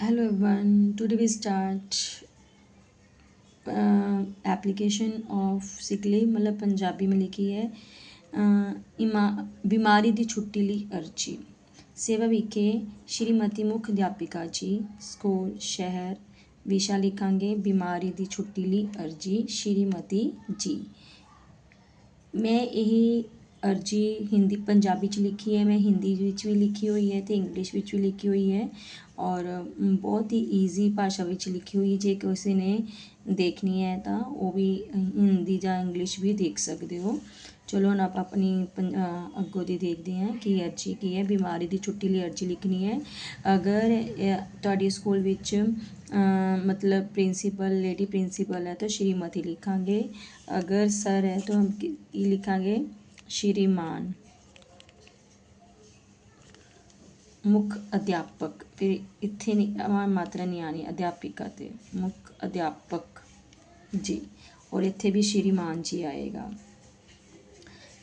Hello everyone, today we start uh, application of sick leave ਮਤਲਬ ਪੰਜਾਬੀ में ਲਿਖੀ ਹੈ ਇਮਾ ਬਿਮਾਰੀ ਦੀ ਛੁੱਟੀ ਲਈ ਅਰਜੀ ਸੇਵਾ ਵਿਖੇ ਸ਼੍ਰੀਮਤੀ ਮੁੱਖ ਅਧਿਆਪਿਕਾ ਜੀ ਸਕੂਲ ਸ਼ਹਿਰ ਵਿਸ਼ਾ ਲਿਖਾਂਗੇ ਬਿਮਾਰੀ ਦੀ ਛੁੱਟੀ ਲਈ ਅਰਜੀ ਸ਼੍ਰੀਮਤੀ ਜੀ ਮੈਂ ਇਹ ਅਰਜੀ ਹਿੰਦੀ ਪੰਜਾਬੀ ਚ ਲਿਖੀ ਹੈ, ਮੈਂ ਹਿੰਦੀ ਵਿੱਚ ਵੀ ਲਿਖੀ ਹੋਈ ਹੈ ਅਤੇ ਇੰਗਲਿਸ਼ ਵਿੱਚ ਵੀ ਲਿਖੀ ਹੋਈ ਹੈ ਔਰ ਬਹੁਤ ਹੀ ਈਜ਼ੀ ਭਾਸ਼ਾ ਵਿੱਚ ਲਿਖੀ ਹੋਈ ਜੇ ਕਿਸੇ ਨੇ ਦੇਖਣੀ ਹੈ ਤਾਂ ਉਹ ਵੀ ਹਿੰਦੀ ਜਾਂ ਇੰਗਲਿਸ਼ ਵੀ ਦੇਖ ਸਕਦੇ ਹੋ। ਚਲੋ ਹੁਣ ਆਪਾਂ ਆਪਣੀ ਪੰ- ਅੱਗੋਂ ਦੀ ਦੇਖਦੇ ਹਾਂ ਕਿ ਅਰਜੀ ਕੀ ਹੈ, ਬਿਮਾਰੀ ਦੀ ਛੁੱਟੀ ਲਈ ਅਰਜੀ ਲਿਖਣੀ ਹੈ। ਅਗਰ ਤੁਹਾਡੇ ਸਕੂਲ ਵਿੱਚ ਮਤਲਬ ਪ੍ਰਿੰਸੀਪਲ ਲੇਡੀ ਪ੍ਰਿੰਸੀਪਲ ਹੈ ਤਾਂ ਸ਼੍ਰੀਮਤੀ ਲਿਖਾਂਗੇ। ਅਗਰ ਸਰ ਹੈ ਤਾਂ ਹਮ ਕੀ ਕੀ ਲਿਖਾਂਗੇ ਸ਼੍ਰੀਮਾਨ। ਮੁੱਖ ਅਧਿਆਪਕ ਫਿਰ ਇੱਥੇ ਨਹੀਂ ਆਹ ਮਾਤਰਾ ਨਹੀਂ ਆਣੀ ਅਧਿਆਪਿਕਾ ਤੇ। ਮੁੱਖ ਅਧਿਆਪਕ ਜੀ, ਔਰ ਇੱਥੇ ਵੀ ਸ਼੍ਰੀਮਾਨ ਜੀ ਆਏਗਾ।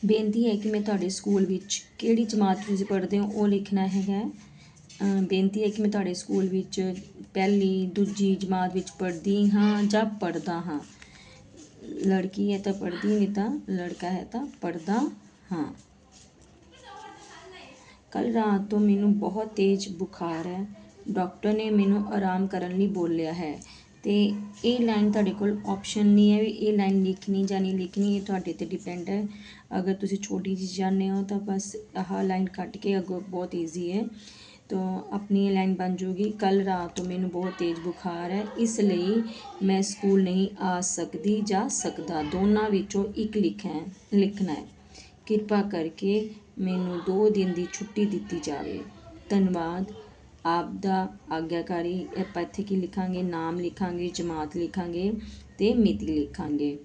ਬੇਨਤੀ ਹੈ ਕਿ ਮੈਂ ਤੁਹਾਡੇ ਸਕੂਲ ਵਿੱਚ ਕਿਹੜੀ ਜਮਾਤ ਤੁਸੀਂ ਪੜ੍ਹਦੇ ਹੋ, ਉਹ ਲਿਖਣਾ ਹੈਗਾ। ਬੇਨਤੀ ਹੈ ਕਿ ਮੈਂ ਤੁਹਾਡੇ ਸਕੂਲ ਵਿੱਚ ਪਹਿਲੀ, ਦੂਜੀ ਜਮਾਤ ਵਿੱਚ ਪੜ੍ਹਦੀ ਹਾਂ ਜਾਂ ਪੜ੍ਹਦਾ ਹਾਂ। ਲੜਕੀ ਹੈ ਤਾਂ ਪੜ੍ਹਦੀ ਨਹੀਂ ਤਾਂ ਲੜਕਾ ਹੈ ਤਾਂ ਪੜ੍ਹਦਾ ਹਾਂ ਕੱਲ ਰਾਤ ਤੋਂ ਮੈਨੂੰ ਬਹੁਤ ਤੇਜ਼ ਬੁਖਾਰ ਹੈ ਡਾਕਟਰ ਨੇ ਮੈਨੂੰ ਆਰਾਮ ਕਰਨ ਲਈ ਬੋਲਿਆ ਹੈ ਤੇ ਇਹ ਲਾਈਨ ਤੁਹਾਡੇ ਕੋਲ ਆਪਸ਼ਨ ਨਹੀਂ ਹੈ ਵੀ ਇਹ ਲਾਈਨ ਲਿਖਣੀ ਜਾਂ ਨਹੀਂ ਲਿਖਣੀ ਇਹ ਤੁਹਾਡੇ ਤੇ ਡਿਪੈਂਡ ਹੈ ਅਗਰ ਤੁਸੀਂ ਛੋਟੀ ਜਿਹੀ ਜਾਣਦੇ ਹੋ ਤਾਂ ਬਸ ਆਹ ਲਾਈਨ ਕੱਟ ਕੇ ਅੱਗੋਂ ਬਹੁਤ ਈਜ਼ੀ ਹੈ ਤਾਂ ਆਪਣੀ ਇਹ ਲਾਈਨ ਬਣ ਜੂਗੀ ਕੱਲ ਰਾਤ ਤੋਂ ਮੈਨੂੰ ਬਹੁਤ ਤੇਜ਼ ਬੁਖਾਰ ਹੈ, ਇਸ ਲਈ ਮੈਂ ਸਕੂਲ ਨਹੀਂ ਆ ਸਕਦੀ ਜਾਂ ਸਕਦਾ। ਦੋਨਾਂ ਵਿੱਚੋਂ ਇੱਕ ਲਿਖਣਾ ਹੈ ਲਿਖਣਾ ਹੈ। ਕਿਰਪਾ ਕਰਕੇ ਮੈਨੂੰ 2 ਦਿਨ ਦੀ ਛੁੱਟੀ ਦਿੱਤੀ ਜਾਵੇ। ਧੰਨਵਾਦ। ਆਪ ਦਾ ਆਗਿਆਕਾਰੀ ਆਪਾਂ ਇੱਥੇ ਕੀ ਲਿਖਾਂਗੇ? ਨਾਮ ਲਿਖਾਂਗੇ, ਜਮਾਤ ਲਿਖਾਂਗੇ ਅਤੇ ਮਿਤੀ ਲਿਖਾਂਗੇ।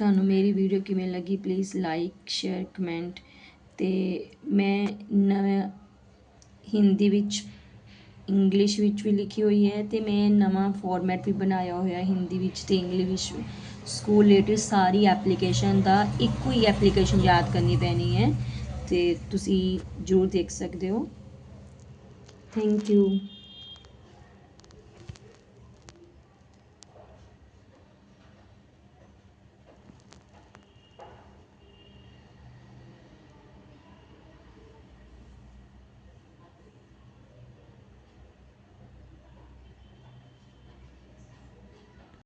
ਤੁਹਾਨੂੰ ਮੇਰੀ ਵੀਡੀਓ ਕਿਵੇਂ ਲੱਗੀ ਪਲੀਜ਼ ਲਾਈਕ ਸ਼ੇਅਰ ਕਮੈਂਟ ਅਤੇ ਮੈਂ ਨਵਾਂ ਹਿੰਦੀ ਵਿੱਚ ਇੰਗਲਿਸ਼ ਵਿੱਚ ਵੀ ਲਿਖੀ ਹੋਈ ਹੈ ਅਤੇ ਮੈਂ ਨਵਾਂ ਫਾਰਮੈਟ ਵੀ ਬਣਾਇਆ ਹੋਇਆ ਹਿੰਦੀ ਵਿੱਚ ਅਤੇ ਇੰਗਲਿਸ਼ ਵਿੱਚ। ਸਕੂਲ ਰਿਲੇਟਿਡ ਸਾਰੀ ਐਪਲੀਕੇਸ਼ਨ ਦਾ ਇੱਕੋ ਹੀ ਐਪਲੀਕੇਸ਼ਨ ਯਾਦ ਕਰਨੀ ਪੈਣੀ ਹੈ ਅਤੇ ਤੁਸੀਂ ਜ਼ਰੂਰ ਦੇਖ ਸਕਦੇ ਹੋ। Thank you